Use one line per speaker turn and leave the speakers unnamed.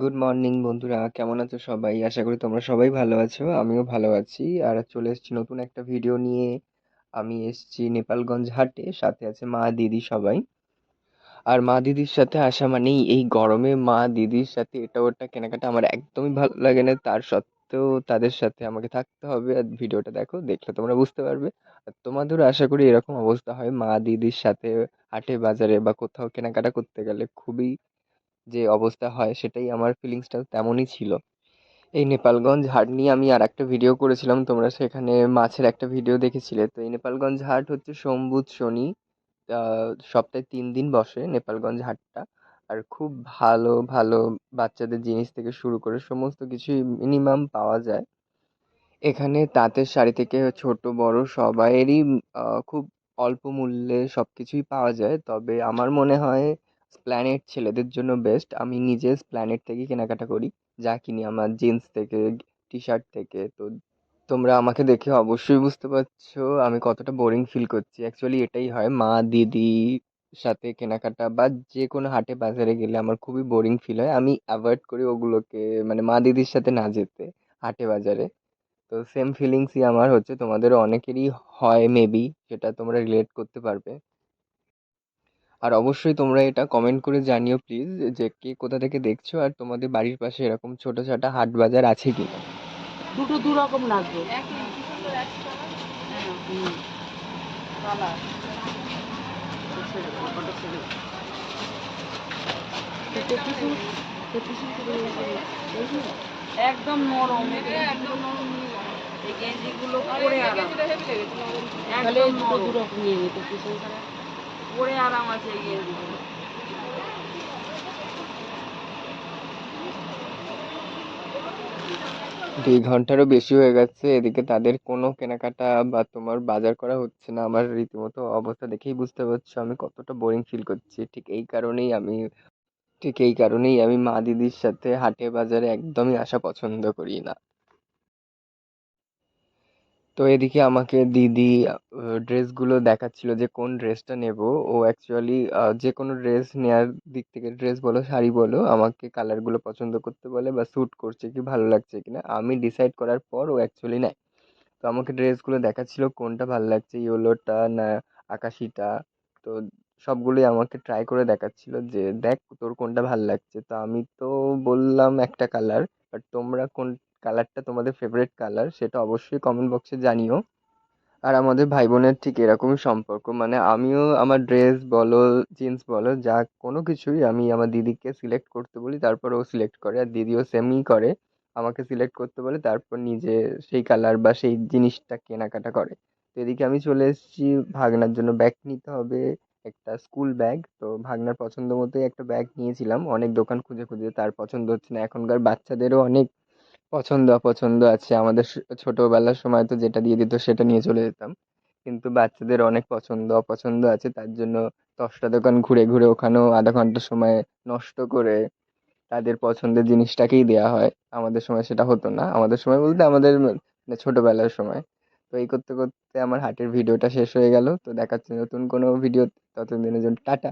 Good morning বন্ধুরা। কেমন আছো সবাই? আশা করি তোমরা সবাই ভালো আছো, আমিও ভালো আছি। আর চলে এসেছি নতুন একটা ভিডিও নিয়ে। আমি এসেছি নেপালগঞ্জ হাটে, সাথে আছে মা দিদি সবাই। আর মা দিদির সাথে আসা মানেই এই গরমে মা দিদির সাথে এটা ওটা কেনাকাটা আমার একদমই ভালো লাগে না, তার সত্ত্বেও তাদের সাথে আমাকে থাকতে হবে। আর ভিডিওটা দেখো, দেখলে তোমরা বুঝতে পারবে। আর তোমাদেরও আশা করি এরকম অবস্থা হয়। মা দিদির সাথে হাটে, বাজারে বা কোথাও কেনাকাটা করতে গেলে খুবই যে অবস্থা হয়, সেটাই আমার ফিলিংসটাও তেমনই ছিল। এই নেপালগঞ্জ হাট নিয়ে আমি আর একটা ভিডিও করেছিলাম। তোমরা সেখানে মাছের একটা ভিডিও দেখেছিলে। তো এই নেপালগঞ্জ হাট হচ্ছে সোম বুধ শনি সপ্তাহে তিন দিন বসে নেপালগঞ্জ হাটটা। আর খুব ভালো ভালো বাচ্চাদের জিনিস থেকে শুরু করে সমস্ত কিছুই মিনিমাম পাওয়া যায়। এখানে তাঁতের শাড়ি থেকে ছোট, বড় সবাইয়েরই খুব অল্প মূল্যে সব কিছুই পাওয়া যায়। তবে আমার মনে হয় স্প্ল্যানেট ছেলেদের জন্য বেস্ট আমি নিজে স্প্ল্যানেট থেকে কেনাকাটা করি, যা কিনি আমার জিন্স থেকে টি শার্ট থেকে। তো তোমরা আমাকে দেখে অবশ্যই বুঝতে পারছ আমি কতটা বোরিং ফিল করছি। অ্যাকচুয়ালি এটাই হয় মা, দিদি সাথে কেনাকাটা বা যে কোনো হাটে বাজারে গেলে আমার খুবই বোরিং ফিল হয়। আমি অ্যাভয়েড করি ওগুলোকে মানে মা দিদির সাথে না যেতে হাটে বাজারে। তো সেম ফিলিংসই আমার হচ্ছে তোমাদের অনেকেরই হয় মেবি সেটা তোমরা রিলেট করতে পারবে। আর অবশ্যই তোমরা এটা কমেন্ট করে জানিও প্লিজ যে কে কোথা থেকে দেখছ আর তোমাদের বাড়ির পাশে এরকম ছোট ছোট হাট বাজার আছে কিনা।
দুটো দু রকম লাগবে একদম নরম একদম নরম এই গেঞ্জিগুলো পরে আরাম। এই দু রকম নিয়ে নিতে পরে আরাম আছে এই গেঞ্জিগুলো।
দুই ঘন্টারও বেশি হয়ে গেছে, এদিকে তাদের কোনো কেনাকাটা বা তোমার বাজার করা হচ্ছে না, আমার রীতিমতো অবস্থা দেখেই বুঝতে পারছ আমি কতটা বোরিং ফিল করছি। ঠিক এই কারণেই আমি, ঠিক এই কারণেই আমি মা দিদির সাথে হাটে বাজারে একদমই আসা পছন্দ করি না। তো এদিকে আমাকে দিদি ড্রেসগুলো দেখাচ্ছিল যে কোন ড্রেসটা নেব। ও অ্যাকচুয়ালি যে কোনো ড্রেস নেওয়ার দিক থেকে ড্রেস বলো, শাড়ি বলো, আমাকে কালারগুলো পছন্দ করতে বলে বা স্যুট করছে কি, ভালো লাগছে কিনা, আমি ডিসাইড করার পর ও অ্যাকচুয়ালি নেয়। তো আমাকে ড্রেসগুলো দেখাচ্ছিল কোনটা ভালো লাগছে ইয়েলোটা না আকাশিটা। তো সবগুলোই আমাকে ট্রাই করে দেখাচ্ছিল যে, দেখ তোর কোনটা ভালো লাগছে। তো আমি তো বললাম একটা কালার বাট তোমরা কোন কালারটা তোমাদের ফেভারিট কালার সেটা অবশ্যই কমেন্ট বক্সে জানিও। আর আমাদের ভাই বোনের ঠিক এরকমই সম্পর্ক মানে আমিও আমার ড্রেস বলো জিন্স বলো, যা কোনো কিছুই আমি আমার দিদিকে সিলেক্ট করতে বলি, তারপর ও সিলেক্ট করে। আর দিদিও সেমই করে, আমাকে সিলেক্ট করতে বলে, তারপর নিজে সেই কালার বা সেই জিনিসটা কেনাকাটা করে। তো এদিকে আমি চলে এসেছি, ভাগনার জন্য ব্যাগ নিতে হবে, একটা স্কুল ব্যাগ তো ভাগনার পছন্দ মতোই একটা ব্যাগ নিয়েছিলাম, অনেক দোকান খুঁজে খুঁজে তার পছন্দ হচ্ছে না। এখনকার বাচ্চাদেরও অনেক পছন্দ অপছন্দ আছে। আমাদের ছোটবেলার সময় তো যেটা দিয়ে দিত সেটা নিয়ে চলে যেতাম। কিন্তু বাচ্চাদের অনেক পছন্দ অপছন্দ আছে, তার জন্য দশটা দোকান ঘুরে ঘুরে ওখানেও আধা ঘণ্টা সময় নষ্ট করে তাদের পছন্দের জিনিসটাকেই দেওয়া হয়। আমাদের সময় সেটা হতো না। আমাদের সময় বলতে আমাদের মানে ছোটবেলার সময়। তো এই করতে করতে আমার হাটের ভিডিওটা শেষ হয়ে গেল। তো দেখাচ্ছে নতুন কোনো ভিডিও। ততদিনের জন্য টাটা।